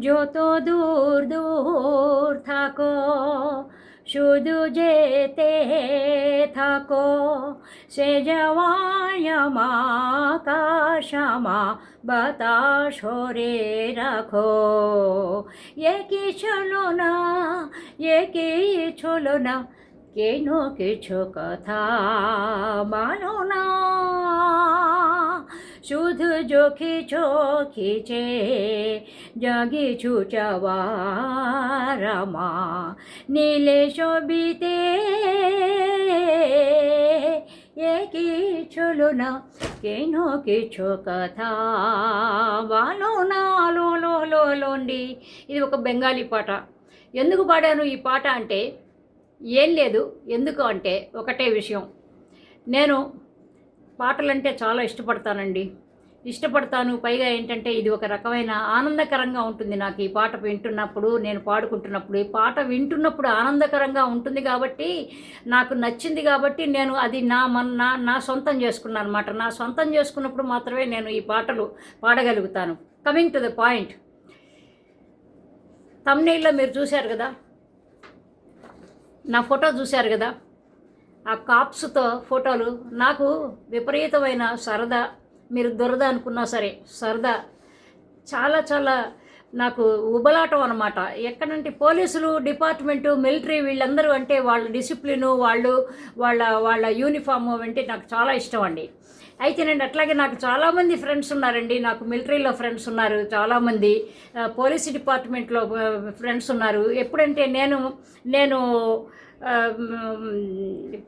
যত দূর দূর থাকো, শুধু যেতে থাকো। সে যাওয়ায় কাশামা বাতাস হরে রাখো। এ কি ছলো না এ কি ছলো না কেন কিছু কথা মানো না? શુદ્ધ જોખી ચોખી છે જાગી છૂચવારામાં નીલે શોભીતે ఏకీచులు నా కేనో కీచు కథ వాలో నాలోండి ఇది ఒక బెంగాలీ పాట. ఎందుకు పాడాను ఈ పాట అంటే ఏం లేదు ఎందుకు అంటే ఒకటే విషయం. నేను పాటలంటే చాలా ఇష్టపడతానండి. ఇష్టపడతాను. పైగా ఏంటంటే ఇది ఒక రకమైన ఆనందకరంగా ఉంటుంది నాకు ఈ పాట వింటున్నప్పుడు నేను పాడుకుంటున్నప్పుడు. ఈ పాట వింటున్నప్పుడు ఆనందకరంగా ఉంటుంది కాబట్టి నాకు నచ్చింది కాబట్టి నేను అది నా మన నా నా సొంతం చేసుకున్నాను అనమాట నా సొంతం చేసుకున్నప్పుడు మాత్రమే నేను ఈ పాటలు పాడగలుగుతాను. కమింగ్ టు ద పాయింట్ తమ్నైల్లో మీరు చూశారు కదా? నా ఫోటో చూశారు కదా? ఆ కాప్స్తో ఫోటోలు నాకు విపరీతమైన సరదా. మీరు దురద అనుకున్నా సరే సరదా. చాలా చాలా నాకు ఉబలాటం అనమాట ఎక్కడంటే పోలీసులు డిపార్ట్మెంటు మిలిటరీ వీళ్ళందరూ అంటే వాళ్ళ డిసిప్లిను వాళ్ళు వాళ్ళ వాళ్ళ యూనిఫామ్ అంటే నాకు చాలా ఇష్టం అండి. అయితేనండి అట్లాగే నాకు చాలామంది ఫ్రెండ్స్ ఉన్నారండి. నాకు మిలిటరీలో ఫ్రెండ్స్ ఉన్నారు చాలామంది. పోలీస్ డిపార్ట్మెంట్లో ఫ్రెండ్స్ ఉన్నారు. ఎప్పుడంటే నేను నేను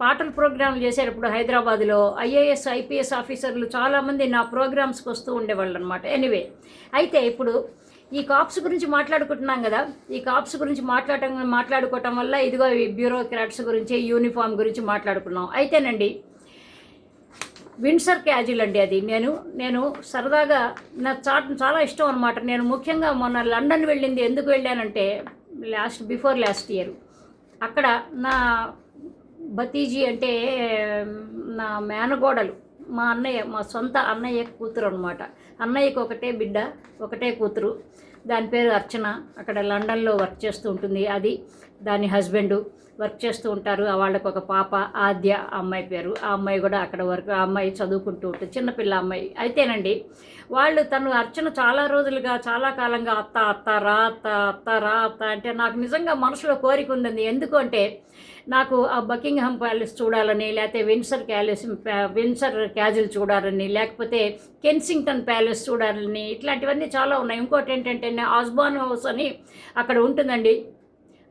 పాటల ప్రోగ్రాంలు చేసేటప్పుడు హైదరాబాద్లో ఐఏఎస్ ఐపీఎస్ ఆఫీసర్లు చాలామంది నా ప్రోగ్రామ్స్కి వస్తూ ఉండేవాళ్ళు అనమాట ఎనీవే అయితే ఇప్పుడు ఈ కాప్స్ గురించి మాట్లాడుకుంటున్నాం కదా. ఈ కాప్స్ గురించి మాట్లాడటం మాట్లాడుకోవటం వల్ల ఇదిగో ఈ బ్యూరోక్రాట్స్ గురించి యూనిఫామ్ గురించి మాట్లాడుకున్నాం. అయితేనండి విన్సర్ క్యాజిల్ అండి అది. నేను నేను సరదాగా నాకు చా చాలా ఇష్టం అనమాట నేను ముఖ్యంగా మొన్న లండన్ వెళ్ళింది. ఎందుకు వెళ్ళానంటే లాస్ట్ బిఫోర్ లాస్ట్ ఇయర్ అక్కడ నా భతీజీ అంటే నా మేనగోడలు మా అన్నయ్య మా సొంత అన్నయ్య కూతురు అనమాట అన్నయ్యకు ఒకటే బిడ్డ ఒకటే కూతురు. దాని పేరు అర్చన. అక్కడ లండన్లో వర్క్ చేస్తూ ఉంటుంది. అది దాని హస్బెండు. వర్క్ చేస్తూ ఉంటారు. వాళ్ళకు ఒక పాప ఆద్య అమ్మాయి పేరు. ఆ అమ్మాయి కూడా అక్కడ వర్క్ ఆ అమ్మాయి చదువుకుంటూ ఉంటుంది. చిన్నపిల్ల అమ్మాయి. అయితేనండి వాళ్ళు తను అర్చన చాలా రోజులుగా చాలా కాలంగా అత్త అత్త రా అత్త అత్త రా అత్త అంటే నాకు నిజంగా మనసులో కోరిక ఉందండి. ఎందుకు అంటే నాకు ఆ బకింగ్హామ్ ప్యాలెస్ చూడాలని లేకపోతే విన్సర్ క్యాలెస్ విన్సర్ క్యాజిల్ చూడాలని లేకపోతే కెన్సింగ్టన్ ప్యాలెస్ చూడాలని ఇట్లాంటివన్నీ చాలా ఉన్నాయి. ఇంకోటి ఏంటంటే ఆస్బాన్ హౌస్ అని అక్కడ ఉంటుందండి.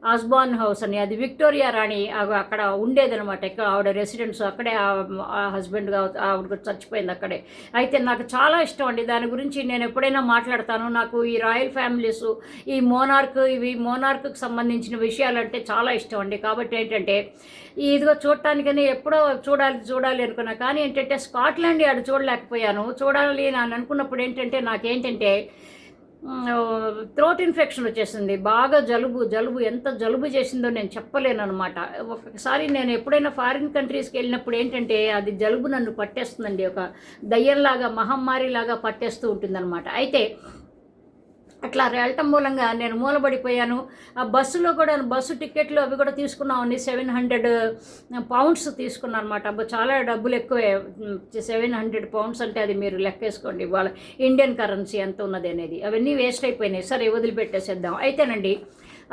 ఆస్బాన్ హౌస్ అని అది విక్టోరియా రాణి ఆగ- అక్కడ ఉండేదనమాట ఎక్కడ ఆవిడ రెసిడెన్స్ అక్కడే ఆ- హస్బెండ్గా ఆవిడ చచ్చిపోయింది అక్కడే. అయితే నాకు చాలా ఇష్టం అండి. దాని గురించి నేను ఎప్పుడైనా మాట్లాడతాను. నాకు ఈ రాయల్ ఫ్యామిలీస్ ఈ మోనార్క్ ఇవి మోనార్క్కి సంబంధించిన విషయాలంటే చాలా ఇష్టం అండి. కాబట్టి ఏంటంటే ఇదిగో చూడటానికని ఎప్పుడో చూడాలి చూడాలి అనుకున్నా. కానీ ఏంటంటే స్కాట్లాండ్ ఆడు చూడలేకపోయాను. చూడాలి అని అనుకున్నప్పుడు ఏంటంటే నాకేంటంటే థ్రోట్ ఇన్ఫెక్షన్ వచ్చేసింది. బాగా జలుబు జలుబు ఎంత జలుబు చేసిందో నేను చెప్పలేను అనమాట ఒకసారి నేను ఎప్పుడైనా ఫారిన్ కంట్రీస్కి వెళ్ళినప్పుడు ఏంటంటే అది జలుబు నన్ను పట్టేస్తుందండి. ఒక దయ్యంలాగా మహమ్మారిలాగా పట్టేస్తూ ఉంటుందన్నమాట. అయితే అట్లా వెళ్ళటం మూలంగా నేను మూలబడిపోయాను. ఆ బస్సులో కూడా బస్సు టికెట్లు అవి కూడా తీసుకున్నామండి. సెవెన్ హండ్రెడ్ పౌండ్స్ తీసుకున్నాను అనమాట చాలా డబ్బులు ఎక్కువే. సెవెన్ హండ్రెడ్ పౌండ్స్ అంటే అది మీరు లెక్కేసుకోండి. వాళ్ళ ఇండియన్ కరెన్సీ ఎంత ఉన్నది అనేది. అవన్నీ వేస్ట్ అయిపోయినాయి. సరే వదిలిపెట్టేసేద్దాం. అయితేనండి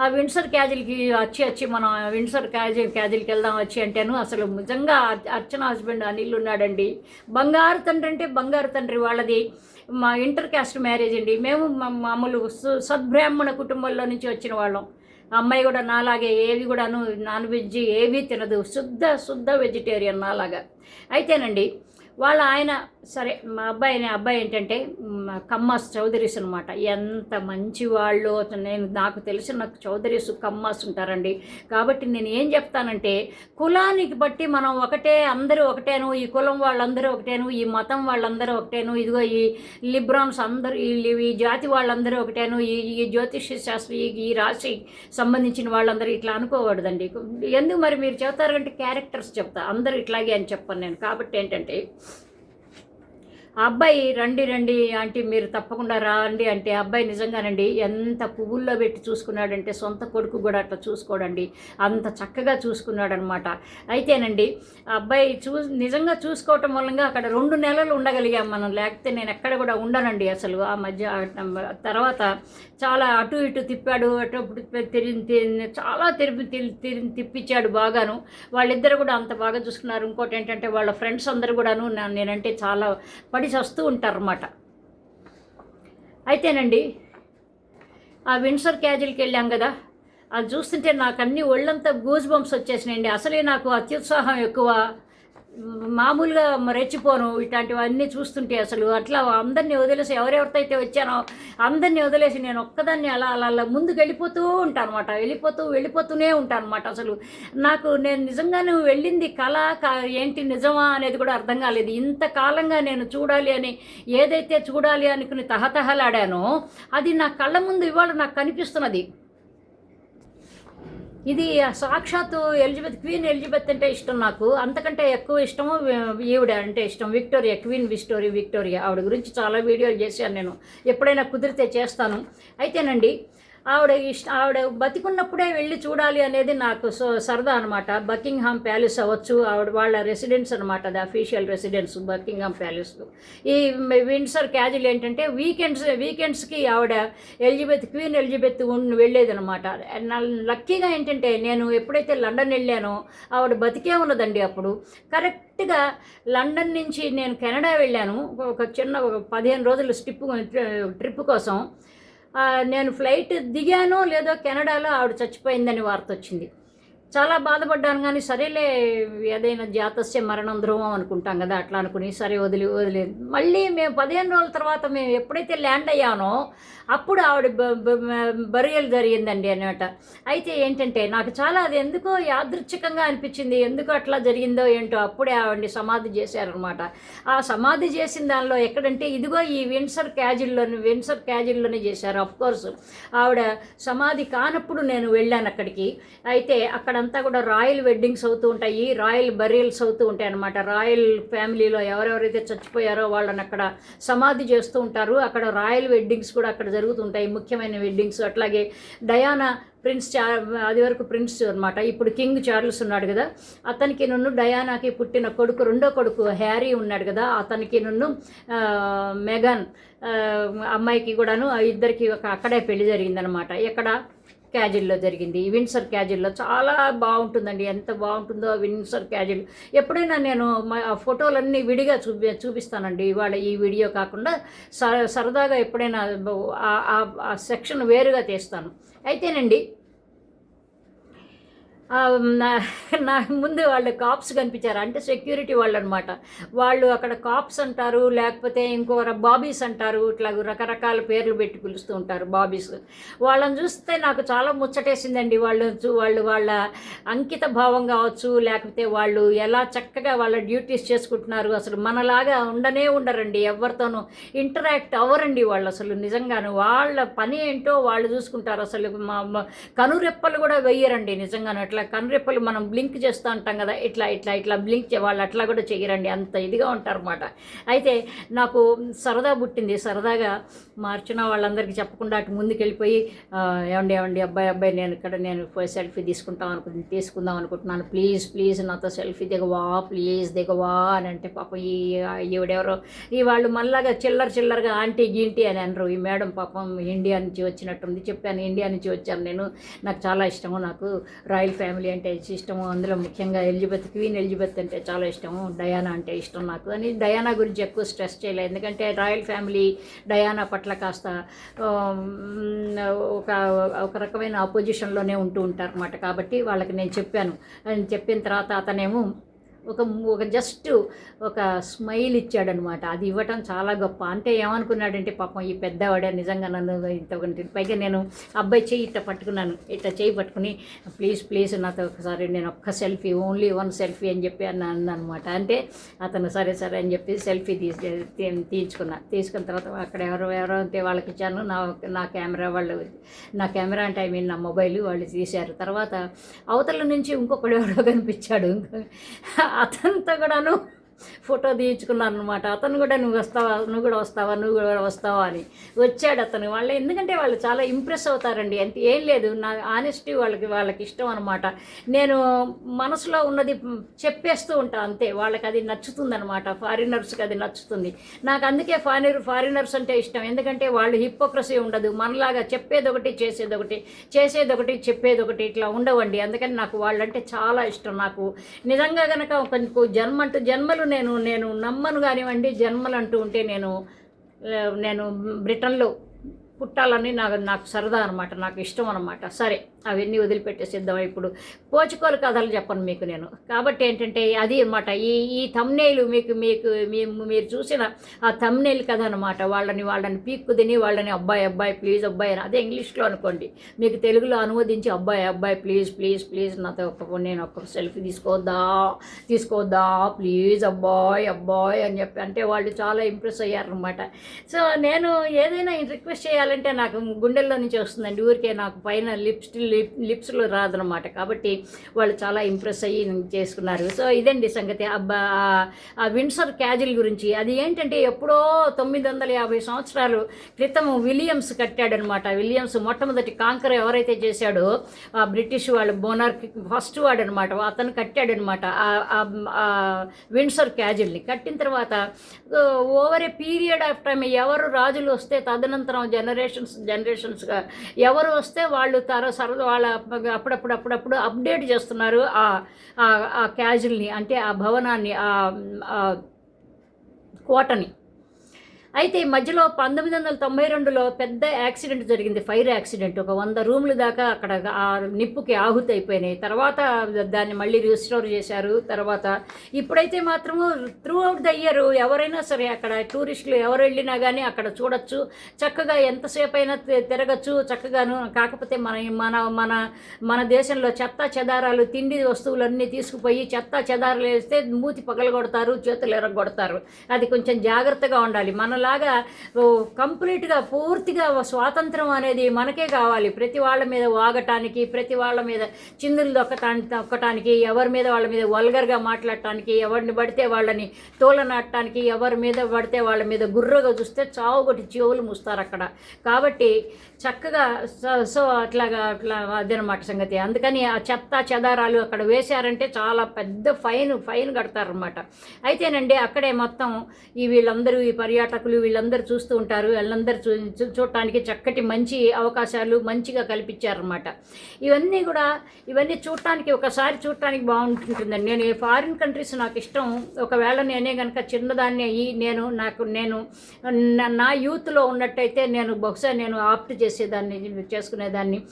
ఆ విన్సర్ క్యాజిల్కి వచ్చి వచ్చి మనం విన్సర్ క్యాజిల్ క్యాజిల్కి వెళ్దాం వచ్చి అంటేను అసలు నిజంగా అర్- అర్చన హస్బెండ్ అనిల్ ఉన్నాడండి. బంగారు తండ్రి అంటే బంగారు తండ్రి వాళ్ళది. మా ఇంటర్ క్యాస్ట్ మ్యారేజ్ అండి. మేము మామూలు సు- సద్బ్రాహ్మణ కుటుంబంలో నుంచి వచ్చిన వాళ్ళం. ఆ అమ్మాయి కూడా నాలాగే ఏవి కూడాను నాన్ వెజ్ ఏవి తినదు. శుద్ధ శుద్ధ వెజిటేరియన్ నాలాగా. అయితేనండి వాళ్ళ ఆయన సరే మా అబ్బాయి అనే అబ్బాయి ఏంటంటే మ్, కమ్మాస్ చౌదరీస్ అనమాట ఎంత మంచి వాళ్ళు నేను నాకు తెలిసిన నాకు చౌదరీస్ కమ్మాస్ ఉంటారండి. కాబట్టి నేను ఏం చెప్తానంటే కులానికి బట్టి మనం ఒకటే అందరూ ఒకటేను ఈ కులం వాళ్ళందరూ ఒకటేను ఈ మతం వాళ్ళందరూ ఒకటేను ఇదిగో ఈ లిబ్రాన్స్ అందరూ ఈ ఈ జాతి వాళ్ళందరూ ఒకటేను ఈ ఈ జ్యోతిష శాస్త్రి ఈ- ఈ రాశి సంబంధించిన వాళ్ళందరూ ఇట్లా అనుకోకూడదండి. ఎందుకు మరి మీరు చెప్తారంటే క్యారెక్టర్స్ చెప్తా అందరూ ఇట్లాగే అని చెప్పాను నేను. కాబట్టి ఏంటంటే ఆ అబ్బాయి రండి రండి ఆంటీ మీరు తప్పకుండా రండి అంటే ఆ అబ్బాయి నిజంగానండి ఎంత పువ్వుల్లో పెట్టి చూసుకున్నాడంటే సొంత కొడుకు కూడా అట్లా చూసుకోడండి. అంత చక్కగా చూసుకున్నాడనమాట. అయితేనండి ఆ అబ్బాయి చూ నిజంగా చూసుకోవటం వలనగా అక్కడ రెండు నెలలు ఉండగలిగాం మనం. లేకపోతే నేను ఎక్కడ కూడా ఉండనండి అసలు. ఆ మధ్య తర్వాత చాలా అటు ఇటు తిప్పాడు అటు తిరిగి తిరిగి- చాలా తిరిగి తిరిగి తిరిగి తిప్పించాడు బాగాను. వాళ్ళిద్దరు కూడా అంత బాగా చూసుకున్నారు. ఇంకోటి ఏంటంటే వాళ్ళ ఫ్రెండ్స్ అందరూ కూడాను నేనంటే చాలా పడి వస్తూ ఉంటారన్నమాట. అయితేనండి ఆ విన్సర్ క్యాజిల్కి వెళ్ళాం కదా అది చూస్తుంటే నాకు అన్ని ఒళ్ళంతా గూజ్ బంప్స్ వచ్చేసినాయండి. అసలే నాకు అత్యుత్సాహం ఎక్కువ. మామూలుగా రెచ్చిపోను ఇట్లాంటివన్నీ చూస్తుంటే అసలు అట్లా అందరినీ వదిలేసి ఎవరెవరితో అయితే వచ్చానో అందరినీ వదిలేసి నేను ఒక్కదాన్ని అలా అలా అలా ముందుకు వెళ్ళిపోతూ ఉంటాను అనమాట వెళ్ళిపోతూ వెళ్ళిపోతూనే ఉంటాను అనమాట అసలు. నాకు నేను నిజంగానే వెళ్ళింది కళ క- ఏంటి నిజమా అనేది కూడా అర్థం కాలేదు. ఇంతకాలంగా నేను చూడాలి అని ఏదైతే చూడాలి అనుకుని తహతహలాడానో అది నా కళ్ళ ముందు ఇవాళ నాకు కనిపిస్తున్నది. ఇది సాక్షాత్తు ఎలిజబెత్ క్వీన్ ఎలిజబెత్ అంటే ఇష్టం నాకు. అంతకంటే ఎక్కువ ఇష్టము ఈవిడ అంటే ఇష్టం. Victoria queen Victoria Victoria. ఆవిడ గురించి చాలా వీడియోలు చేశాను నేను. ఎప్పుడైనా కుదిరితే చేస్తాను. అయితేనండి ఆవిడ ఇష్ట ఆవిడ బతికున్నప్పుడే వెళ్ళి చూడాలి అనేది నాకు సో సరదా అనమాట బకింగ్హామ్ ప్యాలెస్ అవ్వచ్చు. ఆవిడ వాళ్ళ రెసిడెన్స్ అనమాట అది అఫీషియల్ రెసిడెన్స్ బకింగ్హామ్ ప్యాలెస్ ఈ విండ్సర్ క్యాజువల్ ఏంటంటే వీకెండ్స్ వీకెండ్స్కి ఆవిడ ఎలిజబెత్ క్వీన్ ఎలిజబెత్ వెళ్ళేదనమాట లక్కీగా ఏంటంటే నేను ఎప్పుడైతే లండన్ వెళ్ళానో ఆవిడ బతికే ఉన్నదండి అప్పుడు. కరెక్ట్గా లండన్ నుంచి నేను కెనడా వెళ్ళాను. ఒక చిన్న ఒక పదిహేను రోజులు స్టిప్ ట్రిప్ కోసం. నేను ఫ్లైట్ దిగాను లేదో కెనడాలో ఆవిడ చచ్చిపోయిందని వార్త వచ్చింది. చాలా బాధపడ్డాను కానీ సరేలే ఏదైనా జాతస్య మరణం ధ్రువం అనుకుంటాం కదా అట్లా అనుకుని సరే వదిలి వదిలేదు మళ్ళీ మేము పదిహేను రోజుల తర్వాత మేము ఎప్పుడైతే ల్యాండ్ అయ్యానో అప్పుడు ఆవిడ బరియల్ జరిగిందండి అనమాట అయితే ఏంటంటే నాకు చాలా అది ఎందుకో యాదృచ్ఛికంగా అనిపించింది ఎందుకు అట్లా జరిగిందో ఏంటో అప్పుడే ఆవిడని సమాధి చేశారనమాట ఆ సమాధి చేసిన దానిలో ఎక్కడంటే ఇదిగో ఈ విన్సర్ క్యాజిల్లోని విన్సర్ క్యాజిల్లోనే చేశారు. అఫ్ కోర్స్ ఆవిడ సమాధి కానప్పుడు నేను వెళ్ళాను అక్కడికి. అయితే అక్కడ అక్కడంతా కూడా రాయల్ వెడ్డింగ్స్ అవుతూ ఉంటాయి రాయల్ బరియల్స్ అవుతూ ఉంటాయి అనమాట రాయల్ ఫ్యామిలీలో ఎవరెవరైతే చచ్చిపోయారో వాళ్ళని అక్కడ సమాధి చేస్తూ ఉంటారు. అక్కడ రాయల్ వెడ్డింగ్స్ కూడా అక్కడ జరుగుతుంటాయి ముఖ్యమైన వెడ్డింగ్స్. అట్లాగే డయానా ప్రిన్స్ చా అది వరకు ప్రిన్స్ అనమాట ఇప్పుడు కింగ్ చార్ల్స్ ఉన్నాడు కదా అతనికి నన్ను డయానాకి పుట్టిన కొడుకు రెండో కొడుకు హ్యారీ ఉన్నాడు కదా అతనికి నన్ను మెగన్ మెగాన్ అమ్మాయికి కూడాను ఇద్దరికి ఒక అక్కడే పెళ్ళి జరిగిందనమాట ఇక్కడ క్యాజిల్లో జరిగింది. ఈ విన్సర్ క్యాజిల్లో చాలా బాగుంటుందండి. ఎంత బాగుంటుందో ఆ విన్సర్ క్యాజిల్. ఎప్పుడైనా నేను మా ఆ ఫోటోలన్నీ విడిగా చూపి చూపిస్తానండి. ఇవాళ ఈ వీడియో కాకుండా స సరదాగా ఎప్పుడైనా ఆ- సెక్షన్ వేరుగా తీస్తాను. అయితేనండి నా ముందు వాళ్ళు కాప్స్ కనిపించారు. అంటే సెక్యూరిటీ వాళ్ళు అనమాట వాళ్ళు అక్కడ కాప్స్ అంటారు లేకపోతే ఇంకో బాబీస్ అంటారు. ఇట్లా రకరకాల పేర్లు పెట్టి పిలుస్తూ ఉంటారు బాబీస్ వాళ్ళని చూస్తే నాకు చాలా ముచ్చటేసిందండి. వాళ్ళు వాళ్ళు వాళ్ళ అంకిత భావం కావచ్చు లేకపోతే వాళ్ళు ఎలా చక్కగా వాళ్ళ డ్యూటీస్ చేసుకుంటున్నారు. అసలు మనలాగా ఉండనే ఉండరండి. ఎవరితోనూ ఇంటరాక్ట్ అవ్వరండి వాళ్ళు అసలు నిజంగాను. వాళ్ళ పని ఏంటో వాళ్ళు చూసుకుంటారు. అసలు మా మా కనురెప్పలు కూడా వెయ్యరండి నిజంగాను. అట్లా ఇట్లా కనురెప్పలు మనం బ్లింక్ చేస్తూ ఉంటాం కదా ఇట్లా ఇట్లా ఇట్లా బ్లింక్ వాళ్ళు అట్లా కూడా చేయరండి అంత ఇదిగా ఉంటారన్నమాట. అయితే నాకు సరదా పుట్టింది సరదాగా మార్చిన వాళ్ళందరికీ చెప్పకుండా అటు ముందుకు వెళ్ళిపోయి ఏమండి ఏమండి అబ్బాయి అబ్బాయి నేను ఇక్కడ నేను సెల్ఫీ తీసుకుంటాం అనుకుంటు తీసుకుందాం అనుకుంటున్నాను ప్లీజ్ ప్లీజ్ నాతో సెల్ఫీ దిగవా ప్లీజ్ దిగవా అని అంటే పాపం ఈ ఈవిడెవరో ఈ వాళ్ళు మళ్ళాగా చిల్లర చిల్లరగా ఆంటీ గీంటీ అని అనరు. ఈ మేడం పాపం ఇండియా నుంచి వచ్చినట్టుంది చెప్పాను ఇండియా నుంచి వచ్చాను నేను నాకు చాలా ఇష్టము నాకు రాయల్ ఫ్యామిలీ ఫ్యామిలీ అంటే ఇష్టము. అందులో ముఖ్యంగా ఎలిజబెత్ క్వీన్ ఎలిజబెత్ అంటే చాలా ఇష్టము. డయానా అంటే ఇష్టం నాకు. అని డయానా గురించి ఎక్కువ స్ట్రెస్ చేయలేదు. ఎందుకంటే రాయల్ ఫ్యామిలీ డయానా పట్ల కాస్త ఒక ఒక రకమైన అపోజిషన్లోనే ఉంటూ ఉంటారు అన్నమాట కాబట్టి వాళ్ళకి నేను చెప్పాను. అని చెప్పిన తర్వాత అతనేమో ఒక ఒక జస్ట్ ఒక స్మైల్ ఇచ్చాడనమాట. అది ఇవ్వటం చాలా గొప్ప. అంటే ఏమనుకున్నాడంటే పాపం ఈ పెద్దవాడే నిజంగా నన్ను ఇంత పైగా నేను అబ్బాయి చెయ్యి ఇట్లా పట్టుకున్నాను. ఇట్లా చెయ్యి పట్టుకుని ప్లీజ్ ప్లీజ్ నాతో ఒకసారి నేను ఒక్క సెల్ఫీ ఓన్లీ వన్ సెల్ఫీ అని చెప్పి అన్నాను అనమాట అంటే అతను సరే సరే అని చెప్పి సెల్ఫీ తీసి తీయించుకున్నా. తీసుకున్న తర్వాత అక్కడ ఎవరో ఎవరో అంటే వాళ్ళకి ఇచ్చాను. నా నా కెమెరా వాళ్ళు నా కెమెరా అంటే ఐ మీన్ నా మొబైల్ వాళ్ళు తీశారు. తర్వాత అవతల నుంచి ఇంకొకడు ఎవరో కనిపించాడు. అతనితో కూడాను ఫోటో తీయించుకున్నాను అనమాట అతను కూడా నువ్వు వస్తావా? నువ్వు కూడా వస్తావా? నువ్వు కూడా వస్తావా? అని వచ్చాడు అతను. వాళ్ళు ఎందుకంటే వాళ్ళు చాలా ఇంప్రెస్ అవుతారండి. అంటే ఏం లేదు. నా ఆనెస్టీ వాళ్ళకి వాళ్ళకి ఇష్టం అనమాట నేను మనసులో ఉన్నది చెప్పేస్తూ ఉంటాను అంతే. వాళ్ళకి అది నచ్చుతుంది అనమాట ఫారినర్స్కి అది నచ్చుతుంది. నాకు అందుకే ఫారినర్ ఫారినర్స్ అంటే ఇష్టం. ఎందుకంటే వాళ్ళు హిపోక్రసీ ఉండదు. మనలాగా చెప్పేది ఒకటి చేసేది ఒకటి చేసేది ఒకటి చెప్పేది ఒకటి ఇట్లా ఉండవండి. అందుకని నాకు వాళ్ళంటే చాలా ఇష్టం. నాకు నిజంగా కనుక ఒక జన్మ అంటూ జన్మలు నేను నేను నమ్మను కానివ్వండి జన్మలు అంటూ ఉంటే నేను నేను బ్రిటన్లో పుట్టాలని నాకు నాకు సరదా అనమాట నాకు ఇష్టం అనమాట సరే అవన్నీ వదిలిపెట్టేసిద్దాం ఇప్పుడు. పోచుకోలు కథలు చెప్పను మీకు నేను. కాబట్టి ఏంటంటే అది అనమాట ఈ ఈ తమ్నేలు మీకు మీకు మేము మీరు చూసిన ఆ తమ్నేలు కథ అనమాట వాళ్ళని వాళ్ళని పీక్కు తిని వాళ్ళని అబ్బాయి అబ్బాయి ప్లీజ్ అబ్బాయి అని. అదే ఇంగ్లీష్లో అనుకోండి. మీకు తెలుగులో అనువదించి అబ్బాయి అబ్బాయి ప్లీజ్ ప్లీజ్ ప్లీజ్ నాతో ఒక నేను ఒక సెల్ఫీ తీసుకోవద్దా తీసుకోవద్దా ప్లీజ్ అబ్బాయ్ అబ్బాయ్ అని చెప్పి. అంటే వాళ్ళు చాలా ఇంప్రెస్ అయ్యారనమాట సో నేను ఏదైనా రిక్వెస్ట్ చేయాలి చేయాలంటే నాకు గుండెల్లో నుంచి వస్తుందండి. ఊరికే నాకు పైన లిప్స్ లిప్ లిప్స్లో రాదనమాట కాబట్టి వాళ్ళు చాలా ఇంప్రెస్ అయ్యి చేసుకున్నారు. సో ఇదండి సంగతి. అబ్బా ఆ- విన్సర్ క్యాజిల్ గురించి. అది ఏంటంటే ఎప్పుడో తొమ్మిది వందల యాభై సంవత్సరాలు క్రితం విలియమ్స్ కట్టాడనమాట విలియమ్స్ మొట్టమొదటి కాంకర్ ఎవరైతే చేశాడో ఆ బ్రిటిష్ వాళ్ళు బోనార్క్ ఫస్ట్ వాడు అనమాట అతను కట్టాడనమాట విన్సర్ క్యాజిల్ని కట్టిన తర్వాత over a period of time ఎవరు రాజులు వస్తే తదనంతరం జనరేషన్స్ జనరేషన్స్గా ఎవరు వస్తే వాళ్ళు తర సరదా వాళ్ళ అప్పుడప్పుడు అప్పుడప్పుడు అప్డేట్ చేస్తున్నారు ఆ ఆ- క్యాజుల్ని అంటే ఆ భవనాన్ని ఆ కోటని. అయితే ఈ మధ్యలో పంతొమ్మిది వందల తొంభై రెండులో పెద్ద యాక్సిడెంట్ జరిగింది. Fire accident. ఒక వంద రూములు దాకా అక్కడ ఆ నిప్పుకి ఆహుతి అయిపోయినాయి. తర్వాత దాన్ని మళ్ళీ రిస్టోర్ చేశారు. తర్వాత ఇప్పుడైతే మాత్రము త్రూ అవుట్ ద ఇయర్ ఎవరైనా సరే అక్కడ టూరిస్టులు ఎవరు వెళ్ళినా కానీ అక్కడ చూడొచ్చు. చక్కగా ఎంతసేపు అయినా తి- తిరగచ్చు. చక్కగాను కాకపోతే మన మన మన మన దేశంలో చెత్త చెదారాలు తిండి వస్తువులన్నీ తీసుకుపోయి చెత్త చెదారాలు వేస్తే మూతి పగలగొడతారు చేతులు ఎరగొడతారు అది కొంచెం జాగ్రత్తగా ఉండాలి. మనలా ఓ, కంప్లీట్గా పూర్తిగా స్వాతంత్రం అనేది మనకే కావాలి. ప్రతి వాళ్ళ మీద వాగటానికి ప్రతి వాళ్ళ మీద చిందులు దొక్కటానికి దొక్కటానికి ఎవరి మీద వాళ్ళ మీద వల్గర్గా మాట్లాడటానికి ఎవరిని పడితే వాళ్ళని తోలనాడటానికి ఎవరి మీద పడితే వాళ్ళ మీద గుర్రగా చూస్తే చావుగొట్టి చెవులు మూస్తారు అక్కడ. కాబట్టి చక్కగా సో- సో అట్లాగా అట్లా అదనమాట సంగతి. అందుకని ఆ చెత్త చెదారాలు అక్కడ వేశారంటే చాలా పెద్ద ఫైన్ ఫైన్ కడతారనమాట అయితేనండి అక్కడే మొత్తం ఈ వీళ్ళందరూ ఈ పర్యాటకులు వీళ్ళందరూ చూస్తూ ఉంటారు. వీళ్ళందరూ చూ చూ- చూడటానికి చక్కటి మంచి అవకాశాలు మంచిగా కల్పించారనమాట ఇవన్నీ కూడా ఇవన్నీ చూడటానికి ఒకసారి చూడటానికి బాగుంటుందండి నేను ఈ ఫారిన్ కంట్రీస్ నాకు ఇష్టం. ఒకవేళ నేనే కనుక చిన్నదాన్ని అయ్యి నేను నాకు నేను నా- యూత్లో ఉన్నట్టయితే నేను బహుశా నేను ఆప్ట్ చేసేదాన్ని చేసుకునేదాన్ని.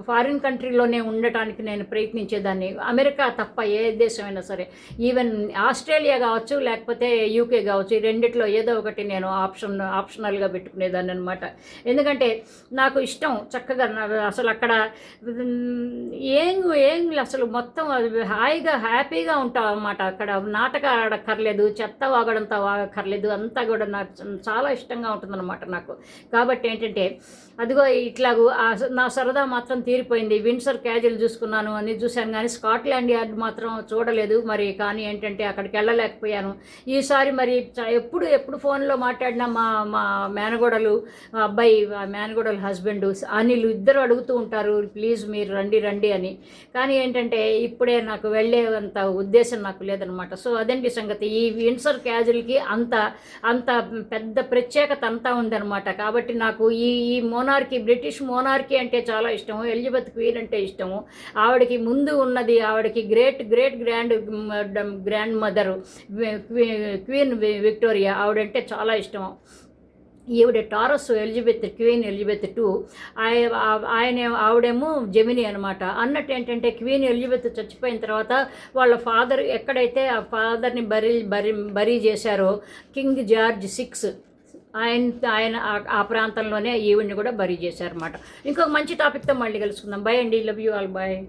ఫారిన్ కంట్రీలోనే ఉండటానికి నేను ప్రయత్నించేదాన్ని. అమెరికా తప్ప ఏ దేశమైనా సరే. ఈవెన్ ఆస్ట్రేలియా కావచ్చు లేకపోతే యూకే కావచ్చు ఈ రెండిట్లో ఏదో ఒకటి నేను ఆప్షన్ ఆప్షనల్గా పెట్టుకునేదాన్ని అనమాట ఎందుకంటే నాకు ఇష్టం చక్కగా అసలు అక్కడ ఏం ఏం అసలు మొత్తం అది హాయిగా హ్యాపీగా ఉంటాం అనమాట అక్కడ నాటక ఆడక్కర్లేదు చెత్త వాగడంతా వాగక్కర్లేదు అంతా కూడా నాకు చాలా ఇష్టంగా ఉంటుందన్నమాట నాకు. కాబట్టి ఏంటంటే అదిగో ఇట్లాగూ నా సరదా మాత్రం తీరిపోయింది. విన్సర్ క్యాజువల్ చూసుకున్నాను అని చూశాను కానీ స్కాట్లాండ్ యార్డ్ మాత్రం చూడలేదు. మరి కానీ ఏంటంటే అక్కడికి వెళ్ళలేకపోయాను. ఈసారి మరి చ- ఎప్పుడు ఎప్పుడు ఫోన్లో మాట్లాడిన మా మా మేనగోడలు మా అబ్బాయి మేనగోడల హస్బెండ్ అనిల్ ఇద్దరు అడుగుతూ ఉంటారు ప్లీజ్ మీరు రండి రండి అని. కానీ ఏంటంటే ఇప్పుడే నాకు వెళ్ళేంత ఉద్దేశం నాకు లేదనమాట. సో అదండి సంగతి? ఈ విన్సర్ క్యాజువల్కి అంత అంత పెద్ద ప్రత్యేకత అంతా ఉందన్నమాట కాబట్టి నాకు ఈ ఈ మోనార్కి బ్రిటిష్ మోనార్కి అంటే చాలా ఇష్టము. ఎలిజబెత్ క్వీన్ అంటే ఇష్టము. ఆవిడకి ముందు ఉన్నది ఆవిడకి great great grand grand mother queen Victoria ఆవిడంటే చాలా ఇష్టం. ఈవిడ టారస్ ఎలిజబెత్ క్వీన్ ఎలిజబెత్ టూ. ఆయ- ఆయన ఆవిడేమో జెమిని అనమాట అన్నట్టు ఏంటంటే క్వీన్ ఎలిజబెత్ చచ్చిపోయిన తర్వాత వాళ్ళ ఫాదర్ ఎక్కడైతే ఆ ఫాదర్ని బరీ బరీ బరీ చేశారో కింగ్ జార్జ్ సిక్స్ ఆయన ఆయన ఆ- ప్రాంతంలోనే ఈవిడ్ని కూడా బరీ చేశారన్నమాట. ఇంకొక మంచి టాపిక్తో మళ్ళీ కలుసుకుందాం. బై అండి. Love you all. బాయ్